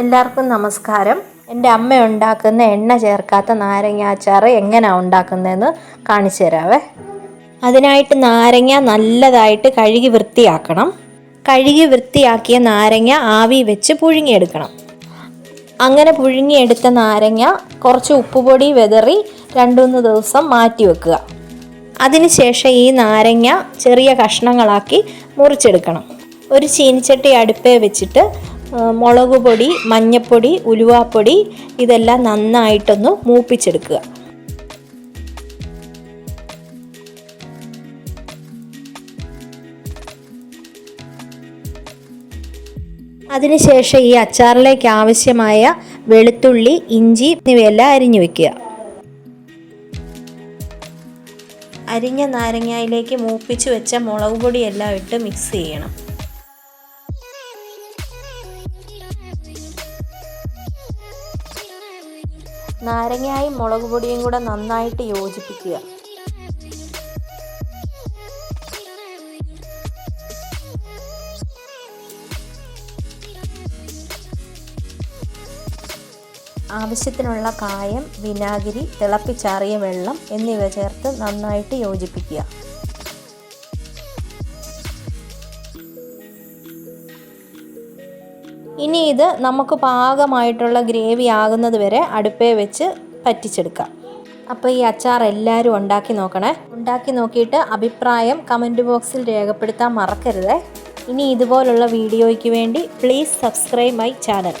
എല്ലാവർക്കും നമസ്കാരം. എന്റെ അമ്മ ഉണ്ടാക്കുന്ന എണ്ണ ചേർക്കാത്ത നാരങ്ങ അച്ചാർ എങ്ങനെയാണ് ഉണ്ടാക്കുന്നതെന്ന് കാണിച്ചു തരാവേ. അതിനായിട്ട് നാരങ്ങ നല്ലതായിട്ട് കഴുകി വൃത്തിയാക്കണം. കഴുകി വൃത്തിയാക്കിയ നാരങ്ങ ആവി വെച്ച് പുഴുങ്ങിയെടുക്കണം. അങ്ങനെ പുഴുങ്ങിയെടുത്ത നാരങ്ങ കുറച്ച് ഉപ്പുപൊടി വെതറി രണ്ടുമൂന്ന് ദിവസം മാറ്റി വെക്കുക. അതിനുശേഷം ഈ നാരങ്ങ ചെറിയ കഷ്ണങ്ങളാക്കി മുറിച്ചെടുക്കണം. ഒരു ചീനിച്ചട്ടി അടുപ്പേ വെച്ചിട്ട് മുളക് പൊടി മഞ്ഞപ്പൊടി ഉലുവാപ്പൊടി ഇതെല്ലാം നന്നായിട്ടൊന്ന് മൂപ്പിച്ചെടുക്കുക. അതിനുശേഷം ഈ അച്ചാറിലേക്ക് ആവശ്യമായ വെളുത്തുള്ളി ഇഞ്ചി എന്നിവയെല്ലാം അരിഞ്ഞു വെക്കുക. അരിഞ്ഞ നാരങ്ങയിലേക്ക് മൂപ്പിച്ച് വെച്ച മുളക് പൊടിയെല്ലാം ഇട്ട് മിക്സ് ചെയ്യണം. നാരങ്ങയും മുളക് പൊടിയും കൂടെ നന്നായിട്ട് യോജിപ്പിക്കുക. ആവശ്യത്തിനുള്ള കായം വിനാഗിരി തിളപ്പിച്ചാറിയ വെള്ളം എന്നിവ ചേർത്ത് നന്നായിട്ട് യോജിപ്പിക്കുക. ഇനി ഇത് നമുക്ക് പാകമായിട്ടുള്ള ഗ്രേവി ആകുന്നത് വരെ അടുപ്പേ വെച്ച് പറ്റിച്ചെടുക്കാം. അപ്പോൾ ഈ അച്ചാർ എല്ലാവരും ഉണ്ടാക്കി നോക്കണേ. ഉണ്ടാക്കി നോക്കിയിട്ട് അഭിപ്രായം കമന്റ് ബോക്സിൽ രേഖപ്പെടുത്താൻ മറക്കരുത്. ഇനി ഇതുപോലുള്ള വീഡിയോയ്ക്ക് വേണ്ടി പ്ലീസ് സബ്സ്ക്രൈബ് മൈ ചാനൽ